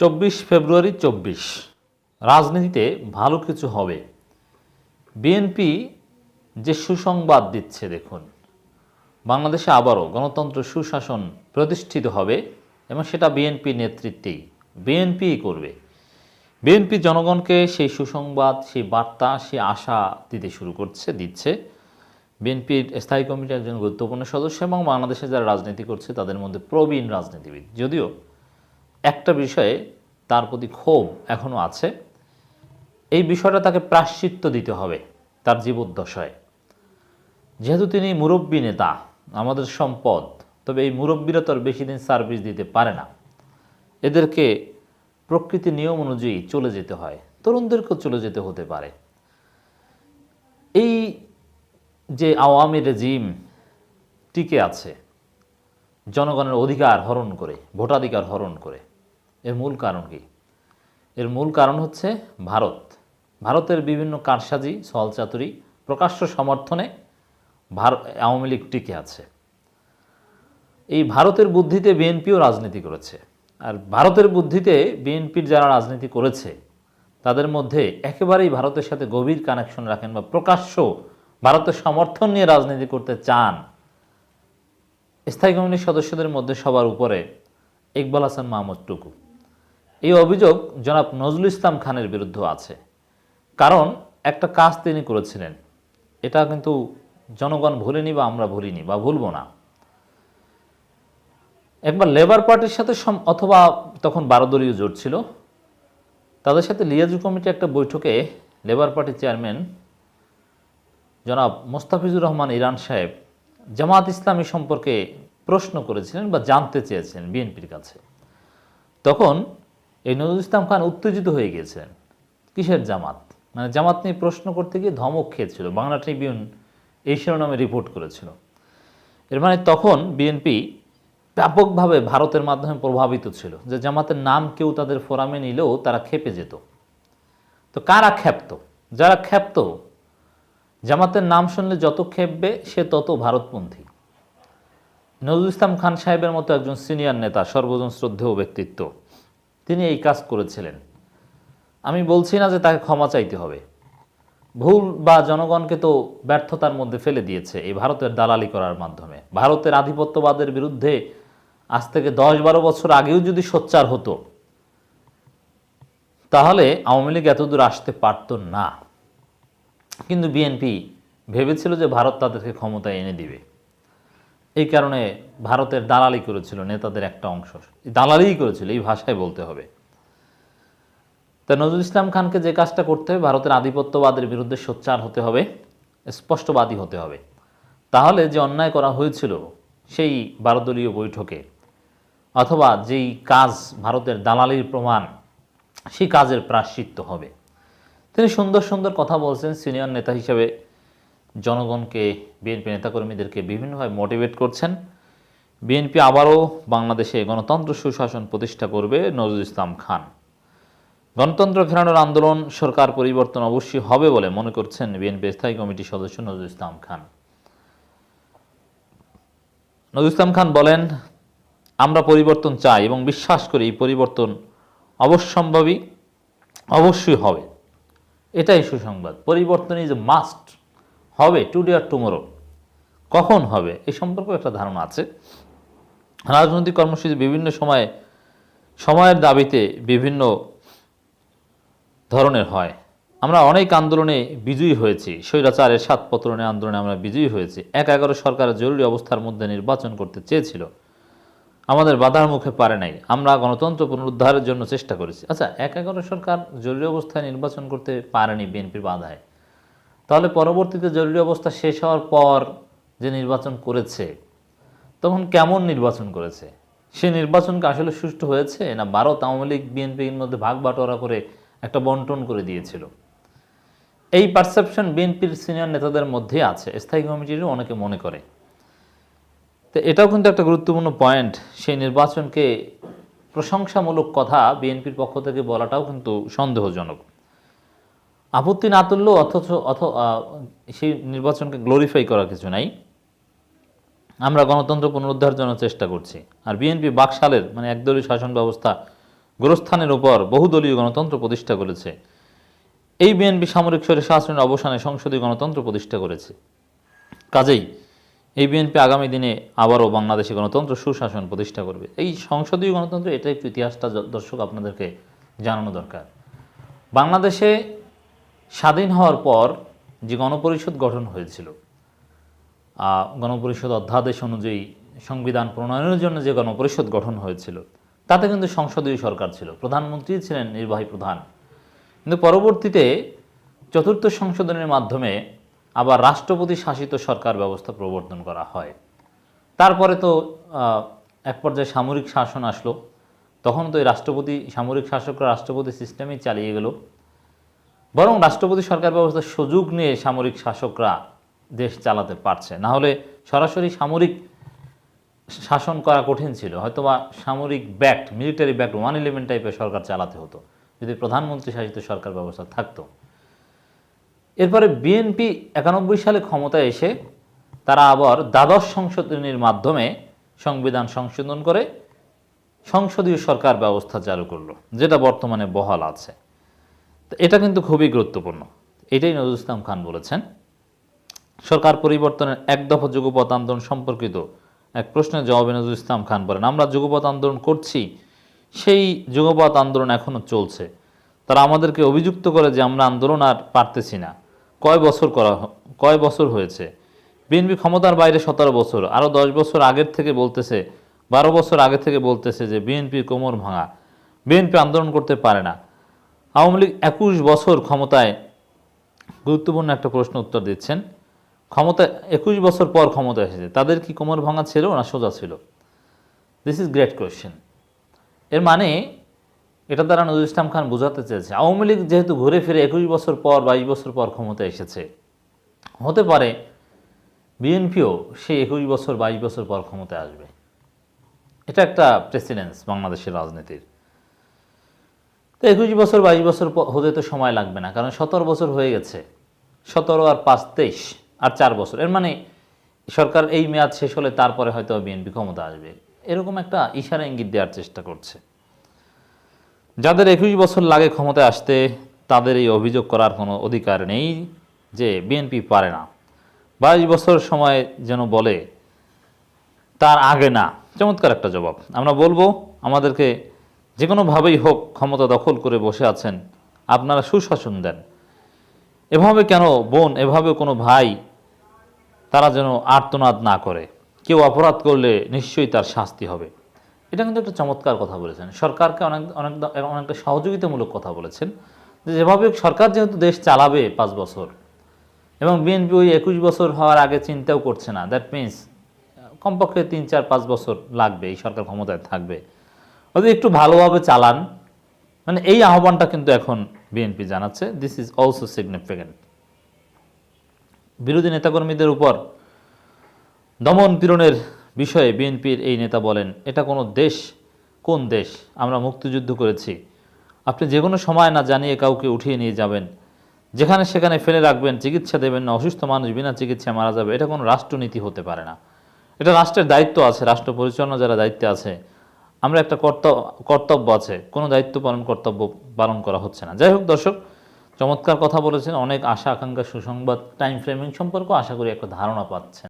চব্বিশ ফেব্রুয়ারি চব্বিশ। রাজনীতিতে ভালো কিছু হবে। বিএনপি যে সুসংবাদ দিচ্ছে, দেখুন। বাংলাদেশে আবারও গণতন্ত্র সুশাসন প্রতিষ্ঠিত হবে এবং সেটা বিএনপি নেতৃত্বেই। বিএনপিই করবে। বিএনপি জনগণকে সেই সুসংবাদ, সেই বার্তা, সেই আশা দিতে শুরু করছে, দিচ্ছে। বিএনপির স্থায়ী কমিটির একজন গুরুত্বপূর্ণ সদস্য এবং বাংলাদেশে যারা রাজনীতি করছে, তাদের মধ্যে প্রবীণ রাজনীতিবিদ। যদিও একটা বিষয়ে তার প্রতি ক্ষোভ এখনও আছে। এই বিষয়টা তাকে প্রাশ্চিত্য দিতে হবে তার জীবদ্দশায়। যেহেতু তিনি মুরব্বী নেতা, আমাদের সম্পদ, তবে এই মুরব্বীরা তো আর বেশি দিন সার্ভিস দিতে পারে না। এদেরকে প্রকৃতি নিয়ম অনুযায়ী চলে যেতে হয়, তরুণদেরকেও চলে যেতে হতে পারে। এই যে আওয়ামী রেজিম টিকে আছে, জনগণের অধিকার হরণ করে, ভোটাধিকার হরণ করে এর মূল কারণ কি? এর মূল কারণ হচ্ছে ভারত। ভারতের বিভিন্ন কারসাজি ছলচাতুরি প্রকাশ্য সমর্থনে ভারত আওয়ামী লীগ টিকে আছে। এই ভারতের বুদ্ধিতে বিএনপিও রাজনীতি করেছে। আর ভারতের বুদ্ধিতে বিএনপির যারা রাজনীতি করেছে, তাদের মধ্যে একেবারেই ভারতের সাথে গভীর কানেকশন রাখেন বা প্রকাশ্য ভারতের সমর্থন নিয়ে রাজনীতি করতে চান স্থায়ী কমিটির সদস্যদের মধ্যে সবার উপরে ইকবাল হাসান মাহমুদ টুকু। এই অভিযোগ জনাব নজরুল ইসলাম খানের বিরুদ্ধে আছে। কারণ একটা কাজ তিনি করেছিলেন, এটা কিন্তু জনগণ ভুলেনি বা আমরা ভুলিনি বা ভুলবো না। একবার লেবার পার্টির সাথে অথবা তখন বারো দলীয় জোট ছিল, তাদের সাথে লিয়াজু কমিটি একটা বৈঠকে লেবার পার্টির চেয়ারম্যান জনাব মোস্তাফিজুর রহমান ইরান সাহেব জামাত ইসলামী সম্পর্কে প্রশ্ন করেছিলেন বা জানতে চেয়েছিলেন বিএনপির কাছে। তখন এই নজরুল ইসলাম খান উত্তেজিত হয়ে গিয়েছিলেন কিসের জামাত? মানে জামাত নিয়ে প্রশ্ন করতে গিয়ে ধমক খেয়েছিল। বাংলা ট্রিবিউন এই শিরোনামে রিপোর্ট করেছিল। এর মানে তখন বিএনপি ব্যাপকভাবে ভারতের মাধ্যমে প্রভাবিত ছিল যে জামাতের নাম কেউ তাদের ফোরামে নিলেও তারা খেপে যেত। তো কারা ক্ষেপ্ত যারা ক্ষেপ্ত জামাতের নাম শুনলে যত খেপবে, সে তত ভারতপন্থী। নজরুল ইসলাম খান সাহেবের মতো একজন সিনিয়র নেতা, সর্বজন শ্রদ্ধেয় ব্যক্তিত্ব। তিনি এই কাজ করেছিলেন। আমি বলছি না যে তাকে ক্ষমা চাইতে হবে। ভুল বা জনগণকে তো ব্যর্থতার মধ্যে ফেলে দিয়েছে এই ভারতের দালালি করার মাধ্যমে। ভারতের আধিপত্যবাদের বিরুদ্ধে আজ থেকে দশ বারো বছর আগেও যদি সোচ্চার হতো, তাহলে আওয়ামী লীগ এতদূর আসতে পারত না। কিন্তু বিএনপি ভেবেছিল যে ভারত তাদেরকে ক্ষমতায় এনে দিবে। এই কারণে ভারতের দালালি করেছিল নেতাদের একটা অংশ। দালালিই করেছিল, এই ভাষায় বলতে হবে। তা নজরুল ইসলাম খানকে যে কাজটা করতে হবে, ভারতের আধিপত্যবাদের বিরুদ্ধে সোচ্চার হতে হবে, স্পষ্টবাদী হতে হবে। তাহলে যে অন্যায় করা হয়েছিল, সেই বারোদলীয় বৈঠকে, অথবা যেই কাজ ভারতের দালালির প্রমাণ, সেই কাজের প্রাশ্চিত্য হবে। তিনি সুন্দর সুন্দর কথা বলছেন সিনিয়র নেতা হিসেবে। জনগণকে, বিএনপি নেতাকর্মীদেরকে বিভিন্নভাবে মোটিভেট করছেন। বিএনপি আবারও বাংলাদেশে গণতন্ত্র সুশাসন প্রতিষ্ঠা করবে নজরুল ইসলাম খান। গণতন্ত্র ঘেরানোর আন্দোলন সরকার পরিবর্তন অবশ্যই হবে বলে মনে করছেন বিএনপি স্থায়ী কমিটির সদস্য নজরুল ইসলাম খান। নজরুল ইসলাম খান বলেন, আমরা পরিবর্তন চাই এবং বিশ্বাস করি এই পরিবর্তন অবশ্যম্ভাবী, অবশ্যই হবে। এটাই সুসংবাদ। পরিবর্তন ইজ মাস্ট হবে টুডে আর টুমোরো কখন হবে? এ সম্পর্কে একটা ধারণা আছে। রাজনৈতিক কর্মসূচি বিভিন্ন সময়ে, সময়ের দাবিতে বিভিন্ন ধরনের হয়। আমরা অনেক আন্দোলনে বিজয়ী হয়েছি। স্বৈরাচারের সাত পত্রনের আন্দোলনে আমরা বিজয়ী হয়েছি। এক এগারো সরকার জরুরি অবস্থার মধ্যে নির্বাচন করতে চেয়েছিল। আমাদের বাধার মুখে পারে নাই। আমরা গণতন্ত্র পুনরুদ্ধারের জন্য চেষ্টা করেছি। আচ্ছা এক এগারো সরকার জরুরি অবস্থায় নির্বাচন করতে পারেনি বিএনপির বাধায়। তাহলে পরবর্তীতে জরুরি অবস্থা শেষ হওয়ার পর যে নির্বাচন করেছে, তখন কেমন নির্বাচন করেছে? সে নির্বাচনকে আসলে সুষ্ঠু হয়েছে না ভারত আওয়ামী লীগ বিএনপির মধ্যে ভাগ বাটোয়ারা করে একটা বন্টন করে দিয়েছিল? এই পারসেপশন বিএনপির সিনিয়র নেতাদের মধ্যে আছে, স্থায়ী কমিটিরও অনেকে মনে করে। তো এটাও কিন্তু একটা গুরুত্বপূর্ণ পয়েন্ট সেই নির্বাচনকে প্রশংসামূলক কথা বিএনপির পক্ষ থেকে বলাটাও কিন্তু সন্দেহজনক। আপত্তি না তুললেও অথচ অথ সেই নির্বাচনকে গ্লোরিফাই করার কিছু নাই। আমরা গণতন্ত্র পুনরুদ্ধার জন্য চেষ্টা করছি। আর বিএনপি বাকশালের মানে একদলীয় শাসন ব্যবস্থা গোরস্থানের উপর বহুদলীয় গণতন্ত্র প্রতিষ্ঠা করেছে। এই বিএনপি সামরিক স্বৈরশাসনের অবসানে সংসদীয় গণতন্ত্র প্রতিষ্ঠা করেছে। কাজেই এই বিএনপি আগামী দিনে আবারও বাংলাদেশে গণতন্ত্র সুশাসন প্রতিষ্ঠা করবে। এই সংসদীয় গণতন্ত্র এটা একটু ইতিহাসটা দর্শক আপনাদেরকে জানানো দরকার। বাংলাদেশে স্বাধীন হওয়ার পর যে গণপরিষদ গঠন হয়েছিল গণপরিষদ অধ্যাদেশ অনুযায়ী সংবিধান প্রণয়নের জন্য যে গণপরিষদ গঠন হয়েছিল, তাতে কিন্তু সংসদীয় সরকার ছিল, প্রধানমন্ত্রী ছিলেন নির্বাহী প্রধান। কিন্তু পরবর্তীতে চতুর্থ সংশোধনের মাধ্যমে আবার রাষ্ট্রপতি শাসিত সরকার ব্যবস্থা প্রবর্তন করা হয়। তারপরে তো এক পর্যায়ে সামরিক শাসন আসলো, তখন তো এই রাষ্ট্রপতি, সামরিক শাসকরা রাষ্ট্রপতি সিস্টেমেই চালিয়ে গেল। বরং রাষ্ট্রপতি সরকার ব্যবস্থার সুযোগ নিয়ে সামরিক শাসকরা দেশ চালাতে পারছে। না হলে সরাসরি সামরিক শাসন করা কঠিন ছিল। হয়তোবা সামরিক backed, military backed one eleven টাইপের সরকার চালাতে হতো, যদি প্রধানমন্ত্রী শাসিত সরকার ব্যবস্থা থাকতো। এরপরে বিএনপি একানব্বই সালে ক্ষমতায় এসে তারা আবার দ্বাদশ সংশোধনীর মাধ্যমে সংবিধান সংশোধন করে সংসদীয় সরকার ব্যবস্থা চালু করল, যেটা বর্তমানে বহাল আছে। এটা কিন্তু খুবই গুরুত্বপূর্ণ। এটাই নজরুল ইসলাম খান বলেছেন। সরকার পরিবর্তনের এক দফা যুগপথ আন্দোলন সম্পর্কিত এক প্রশ্নের জবাবে নজরুল ইসলাম খান বলেন, আমরা যুগপথ আন্দোলন করছি, সেই যুগপথ আন্দোলন এখনও চলছে। তারা আমাদেরকে অভিযুক্ত করে যে আমরা আন্দোলন আর পারতেছি না। কয় বছর করা কয় বছর হয়েছে? বিএনপি ক্ষমতার বাইরে সতেরো বছর। আরও দশ বছর আগের থেকে বলতেছে, বারো বছর আগে থেকে বলতেছে যে বিএনপি কোমর ভাঙা। বিএনপি আন্দোলন করতে পারে না। আওয়ামী লীগ একুশ বছর ক্ষমতায় গুরুত্বপূর্ণ একটা প্রশ্ন উত্তর দিচ্ছেন। ক্ষমতা, একুশ বছর পর ক্ষমতা এসেছে। তাদের কি কোমর ভাঙা ছিল না সোজা ছিল? দিস ইজ গ্রেট কোয়েশ্চেন এর মানে এটা দ্বারা নজরুল ইসলাম খান বোঝাতে চেয়েছে, আওয়ামী লীগ যেহেতু ঘুরে ফিরে একুশ বছর পর, বাইশ বছর পর ক্ষমতা এসেছে, হতে পারে বিএনপিও সেই একুশ বছর, বাইশ বছর পর ক্ষমতায় আসবে। এটা একটা প্রেসিডেন্স বাংলাদেশের রাজনীতির। তো একুশ বছর, বাইশ বছর হতে তো সময় লাগবে না, কারণ সতেরো বছর হয়ে গেছে। সতেরো আর পাঁচ তেইশ, আর চার বছর। এর মানে সরকার এই মেয়াদ শেষ হলে তারপরে হয়তো বিএনপি ক্ষমতা আসবে। এরকম একটা ইশারা ইঙ্গিত দেওয়ার চেষ্টা করছে। যাদের একুশ বছর লাগে ক্ষমতায় আসতে, তাদের এই অভিযোগ করার কোনো অধিকার নেই যে বিএনপি পারে না। বাইশ বছর সময় যেন বলে, তার আগে না। চমৎকার একটা জবাব। আমরা বলব, আমাদেরকে যে কোনোভাবেই হোক ক্ষমতা দখল করে বসে আছেন, আপনারা সুশাসন দেন। এভাবে কেন বোন, এভাবে কোনো ভাই, তারা যেন আর্তনাদ না করে? কেউ অপরাধ করলে নিশ্চয়ই তার শাস্তি হবে। এটা কিন্তু একটা চমৎকার কথা বলেছেন। সরকারকে অনেক অনেক, অনেকটা সহযোগিতামূলক কথা বলেছেন যে যেভাবে সরকার যেহেতু দেশ চালাবে পাঁচ বছর এবং বিএনপি ওই একুশ বছর হওয়ার আগে চিন্তাও করছে না দ্যাট মিন্স কমপক্ষে তিন, চার, পাঁচ বছর লাগবে এই সরকার ক্ষমতায় থাকবে। ওদের একটু ভালোভাবে চালান। মানে এই আহ্বানটা কিন্তু এখন বিএনপি জানাচ্ছে। দিস ইজ অলসো সিগনিফিক্যান্ট বিরোধী নেতাকর্মীদের উপর দমন পীড়নের বিষয়ে বিএনপির এই নেতা বলেন, এটা কোনো দেশ, কোন দেশ? আমরা মুক্তিযুদ্ধ করেছি। আপনি যে কোনো সময় না জানিয়ে কাউকে উঠিয়ে নিয়ে যাবেন। যেখানে সেখানে ফেলে রাখবেন, চিকিৎসা দেবেন না, অসুস্থ মানুষ বিনা চিকিৎসায় মারা যাবে। এটা কোনো রাষ্ট্রনীতি হতে পারে না। এটা রাষ্ট্রের দায়িত্ব আছে, রাষ্ট্র পরিচালনা যারা দায়িত্বে আছে। আমরা একটা কর্তব্য আছে। কোনো দায়িত্ব পালন, কর্তব্য পালন করা হচ্ছে না। যাই হোক দর্শক, চমৎকার কথা বলেছেন। অনেক আশা, আকাঙ্ক্ষা, সুসংবাদ টাইম ফ্রেমিং সম্পর্ক আশা করি একটা ধারণা পাচ্ছেন।